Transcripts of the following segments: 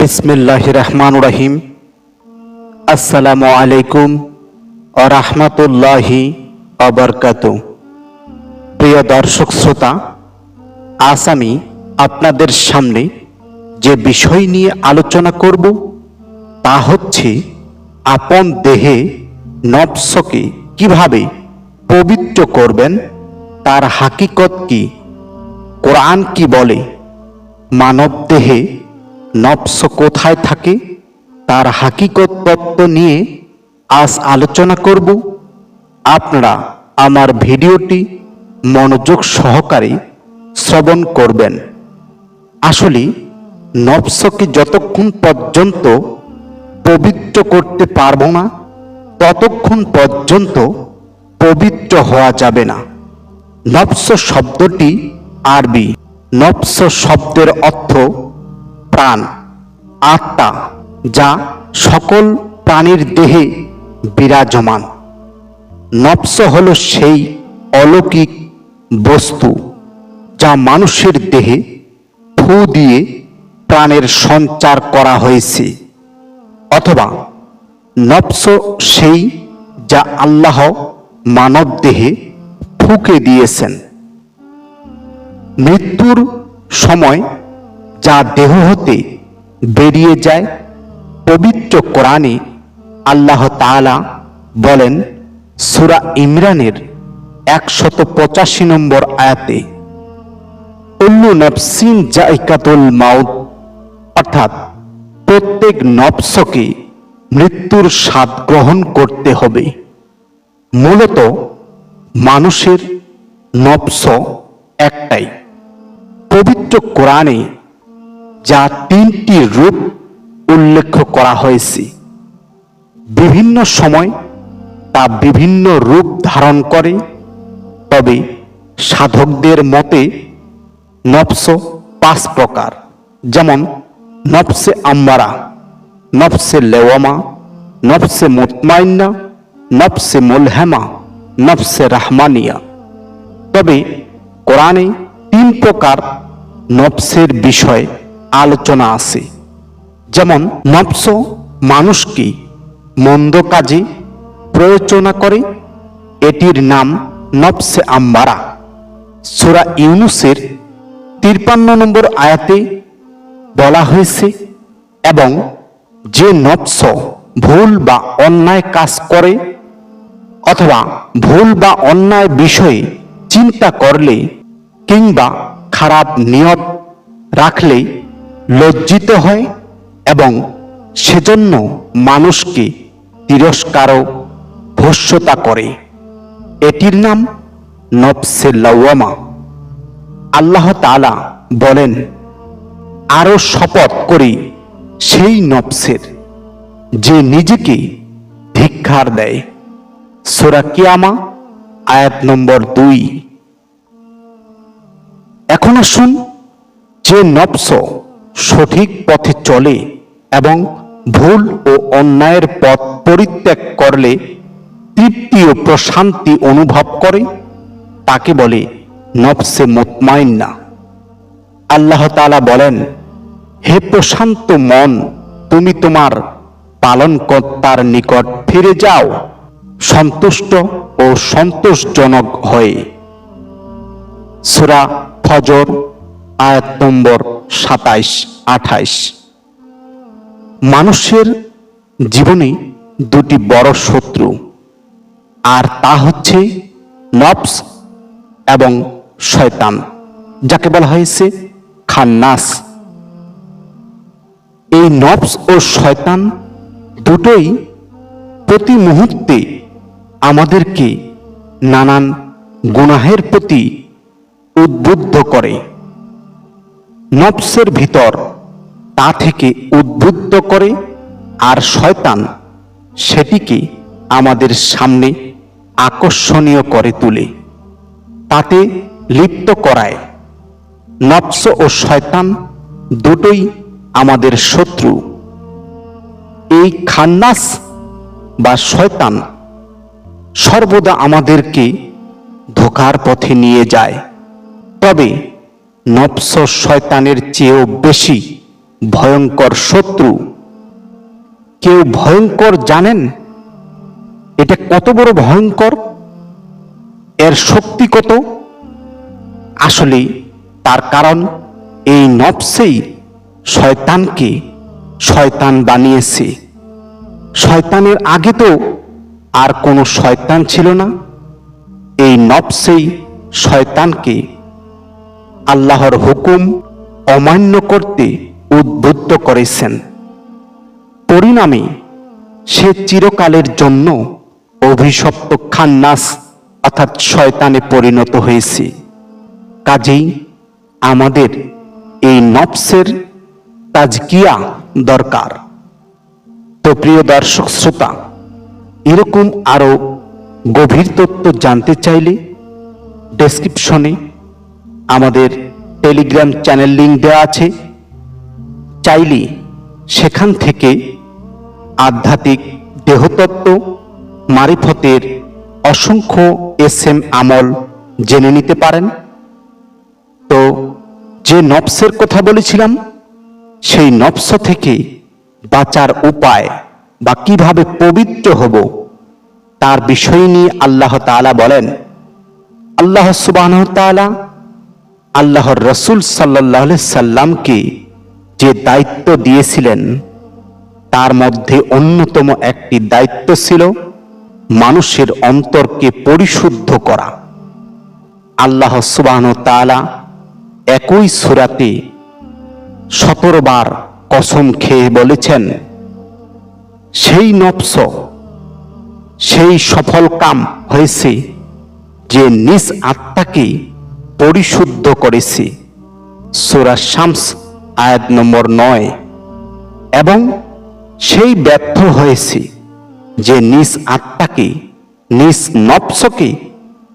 বিসমিল্লাহ রহমান রহিম। আসসালামু আলাইকুম ও রহমতুল্লাহি অবরকাত প্রিয় দর্শক শ্রোতা, আজ আমি আপনাদের সামনে যে বিষয় নিয়ে আলোচনা করব, তা হচ্ছে আপন দেহে নফসকে কীভাবে পবিত্র করবেন, তার হাকিকত কি, কোরআন কি বলে, মানব দেহে নফস কোথায় থাকে, তার হাকিকত তত্ত্ব নিয়ে আজ আলোচনা করব। আপনারা আমার ভিডিওটি মনোযোগ সহকারে শ্রবণ করবেন। আসলে নফসকে যতক্ষণ পর্যন্ত পবিত্র করতে পারব না, ততক্ষণ পর্যন্ত পবিত্র হওয়া যাবে না। নফস শব্দটি আরবি। নফস শব্দের অর্থ প্রাণ, আত্মা, যা সকল প্রাণীর দেহে বিরাজমান। নফস হল সেই অলৌকিক বস্তু যা মানুষের দেহে ফু দিয়ে প্রাণের সঞ্চার করা হয়েছে। অথবা নফস সেই যা আল্লাহ মানব দেহে ফুকে দিয়েছেন। মৃত্যুর সময় যা দেহ হতে বেরিয়ে যায়, পবিত্র কোরআনে আল্লাহ তাআলা বলেন, সুরা ইমরানের একশত পঁচাশি নম্বর আয়াতে অন্য নফসিন জাইকাতুল মাউত, অর্থাৎ প্রত্যেক নফসকে মৃত্যুর স্বাদ গ্রহণ করতে হবে। মূলত মানুষের নফস একটাই। পবিত্র কোরআনে যা তিনটি রূপ উল্লেখ করা হয়েছে। বিভিন্ন সময় তা বিভিন্ন রূপ ধারণ করে, তবে সাধকদের মতে নফস পাঁচ প্রকার, যেমন নফসে আম্বারা নফসে লেওয়ামা, নফসে মুতমাইন্না, নফসে মোলহেমা, নফসে রাহমানিয়া। তবে কোরআনে তিন প্রকার নফসের বিষয়ে আলোচনা আছে। যেমন নফস মানুষকে মন্দ কাজে প্রয়োজনা করে? এটির নাম নফসে আম্বারা। সুরা ইউনুসের তিরপান্ন নম্বর আয়াতে বলা হয়েছে, এবং যে নফস ভুল বা অন্যায় কাজ করে, অথবা ভুল বা অন্যায় বিষয়ে চিন্তা করলে কিংবা খারাপ নিয়ত রাখলে লজ্জিত হয় এবং সেজন্য মানুষকে তিরস্কার ও ভস্যতা করে। এটির নাম নফসে লাওয়ামা। আল্লাহ তাআলা বলেন, আরও শপথ করি সেই নফসের যে নিজেকে ধিক্ষার দেয়। সোরা কিয়ামা, আয়াত নম্বর দুই। এখন আসুন যে নফস সঠিক পথে চলে এবং ভুল ও অন্যায়ের পথ পরিত্যাগ করলে তৃপ্তি ও প্রশান্তি অনুভব করে, তাকে বলে নফসে মুতমাইন্না। আল্লাহ তাআলা বলেন, হে প্রশান্ত মন, তুমি তোমার পালনকর্তার নিকট ফিরে যাও, সন্তুষ্ট ও সন্তোষজনক হয়ে। সুরা ফজর আয়াত নম্বর সাতাইশ, আঠাইশ। মানুষের জীবনে দুটি বড় শত্রু, আর তা হচ্ছে নফস এবং শয়তান, যাকে বলা হয়েছে খান্নাস। এই নফস ও শয়তান দুটোই প্রতি মুহূর্তে আমাদেরকে নানান গুনাহের প্রতি উদ্বুদ্ধ করে। নফসের ভিতর তা থেকে উদ্বুদ্ধ করে আর শয়তান সেটিকে আমাদের সামনে আকর্ষণীয় করে তুলে। তাতে লিপ্ত করায়। নফস ও শয়তান দুটোই আমাদের শত্রু। এই খান্নাস বা শয়তান সর্বদা আমাদেরকে ধোকার পথে নিয়ে যায়। তবে নফস শয়তানের চেয়েও বেশি ভয়ঙ্কর শত্রু। কেউ ভয়ঙ্কর জানেন? এটা কত বড় ভয়ঙ্কর? এর শক্তি কত? আসলে তার কারণ এই নফসেই শয়তানকে শয়তান বানিয়েছে। শয়তানের আগে তো আর কোনো শয়তান ছিল না। এই নফসেই শয়তানকে আল্লাহর হুকুম অমান্য করতে উদ্বুদ্ধ করেছেন। পরিণামে সে চিরকালের জন্য অভিশপ্ত খান্নাস অর্থাৎ শয়তানে পরিণত হয়েছে। কাজেই আমাদের এই নফসের তাজকিয়া দরকার। তো প্রিয় দর্শক শ্রোতা, এরকম আরও গভীর তত্ত্ব জানতে চাইলে ডেসক্রিপশনে আমাদের টেলিগ্রাম চ্যানেল লিঙ্ক দেওয়া আছে। চাইলে সেখান থেকে আধ্যাত্মিক দেহতত্ত্ব, মারিফতের অসংখ্য এস এম আমল জেনে নিতে পারেন। তো যে নফসের কথা বলেছিলাম, সেই নফস থেকে বাঁচার উপায় বা কীভাবে পবিত্র হব, তার বিষয় নিয়ে আল্লাহ তাআলা বলেন। আল্লাহ সুবাহ তাআলা আল্লাহর রসুল সাল্লাহ সাল্লামকে যে দায়িত্ব দিয়েছিলেন, তার মধ্যে অন্যতম একটি দায়িত্ব ছিল মানুষের অন্তরকে পরিশুদ্ধ করা। আল্লাহ সুবাহ তাআলা একই সুরাতে সতেরো বার কসম খেয়ে বলেছেন, সেই নফস, সেই সফল কাম হয়েছে যে নিজ আত্মাকে পরিশুদ্ধ করেছে। সুরা শামস, আয়াত নম্বর নয়। এবং সেই ব্যর্থ হয়েছে যে নিজ আত্মাকে, নিজ নফসকে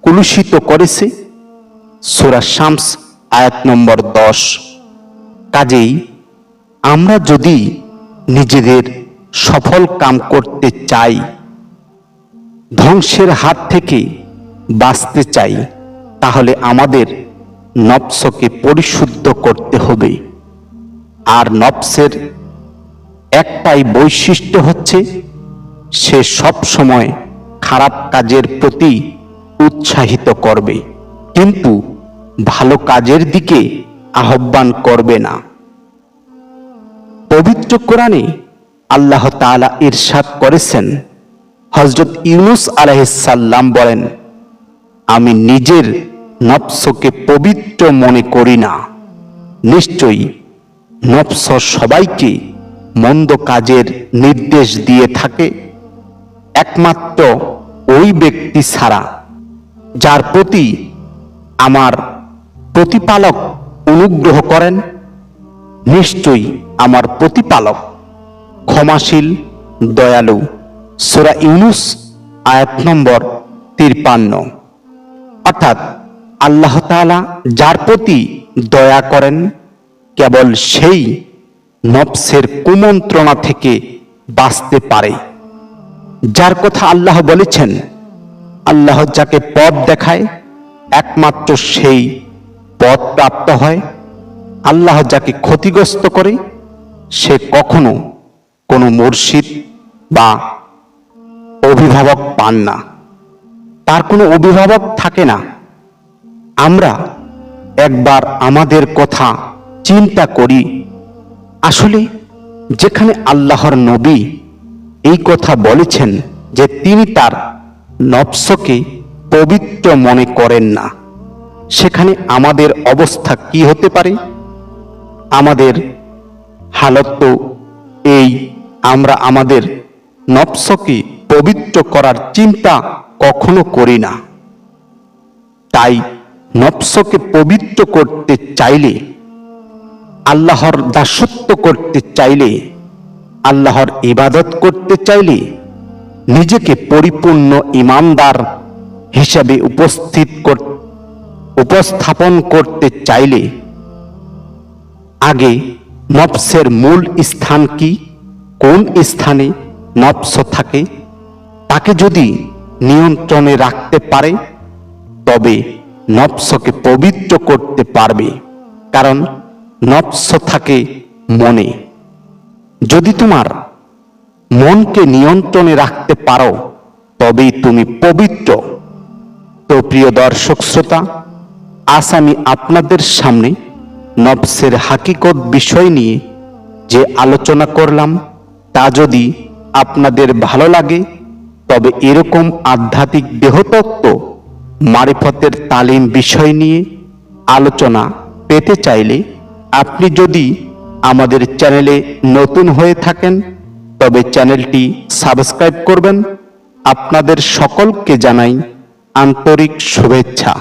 কুলুষিত করেছে। সুরা শামস, আয়াত নম্বর দশ। কাজেই আমরা যদি নিজেদের সফল কাম করতে চাই, ধ্বংসের হাত থেকে বাঁচতে চাই তাহলে আমাদের নফসকে পরিশুদ্ধ করতে হবে। আর নফসের একটাই বৈশিষ্ট্য হচ্ছে, সে সব সময় খারাপ কাজের প্রতি উৎসাহিত করবে। কিন্তু ভালো কাজের দিকে আহ্বান করবে না। পবিত্র কোরআনে আল্লাহ তাআলা ইরশাদ করেছেন হজরত ইউনুস আলাইসাল্লাম বলেন, আমি নিজের নফসকে পবিত্র মনে করি না। নিশ্চয়ই নফস সবাইকে মন্দ কাজের নির্দেশ দিয়ে থাকে। একমাত্র ওই ব্যক্তি ছাড়া, যার প্রতি আমার প্রতিপালক অনুগ্রহ করেন, নিশ্চয়ই আমার প্রতিপালক ক্ষমাশীল, দয়ালু। সোরা ইউনুস আয়াত নম্বর তিরপান্ন। অর্থাৎ আল্লাহ তাআলা যার প্রতি দয়া করেন, কেবল সেই নফসের কুমন্ত্রণা থেকে বাঁচতে পারে। যার কথা আল্লাহ বলেছেন, আল্লাহ যাকে পথ দেখায়, একমাত্র সেই পথ প্রাপ্ত হয়। আল্লাহ যাকে ক্ষতিগ্রস্ত করে, সে কখনো কোনো মুর্শিদ বা অভিভাবক পান না। তার কোনো অভিভাবক থাকে না। আমরা একবার আমাদের কথা চিন্তা করি। আসলে যেখানে আল্লাহর নবী এই কথা বলেছেন যে তিনি তার নফসকে পবিত্র মনে করেন না, সেখানে আমাদের অবস্থা কি হতে পারে? আমাদের হালত তো এই আমরা আমাদের নফসকে পবিত্র করার চিন্তা কখনো করি না। তাই নফসকে পবিত্র করতে চাইলে, আল্লাহর দাসত্ব করতে চাইলে, আল্লাহর ইবাদত করতে চাইলে নিজেকে পরিপূর্ণ ইমানদার হিসাবে উপস্থিত উপস্থাপন করতে চাইলে, আগে নফসের মূল স্থান কি? কোন স্থানে নফস থাকে? তাকে যদি নিয়ন্ত্রণে রাখতে পারে, তবে নফসকে পবিত্র করতে পারবে। কারণ নফস থাকে মনে। যদি তোমার মনকে নিয়ন্ত্রণে রাখতে পারো, তবেই তুমি পবিত্র। তো প্রিয় দর্শক শ্রোতা, আজ আমি আপনাদের সামনে নবসের হাকিকত বিষয় নিয়ে যে আলোচনা করলাম, তা যদি আপনাদের ভালো লাগে, তবে এরকম আধ্যাত্মিক দেহতত্ত্ব মারিফতের তালিম বিষয় নিয়ে আলোচনা পেতে চাইলে আপনি যদি আমাদের চ্যানেলে নতুন হয়ে থাকেন, তবে চ্যানেলটি সাবস্ক্রাইব করবেন। আপনাদের সকলকে জানাই আন্তরিক শুভেচ্ছা।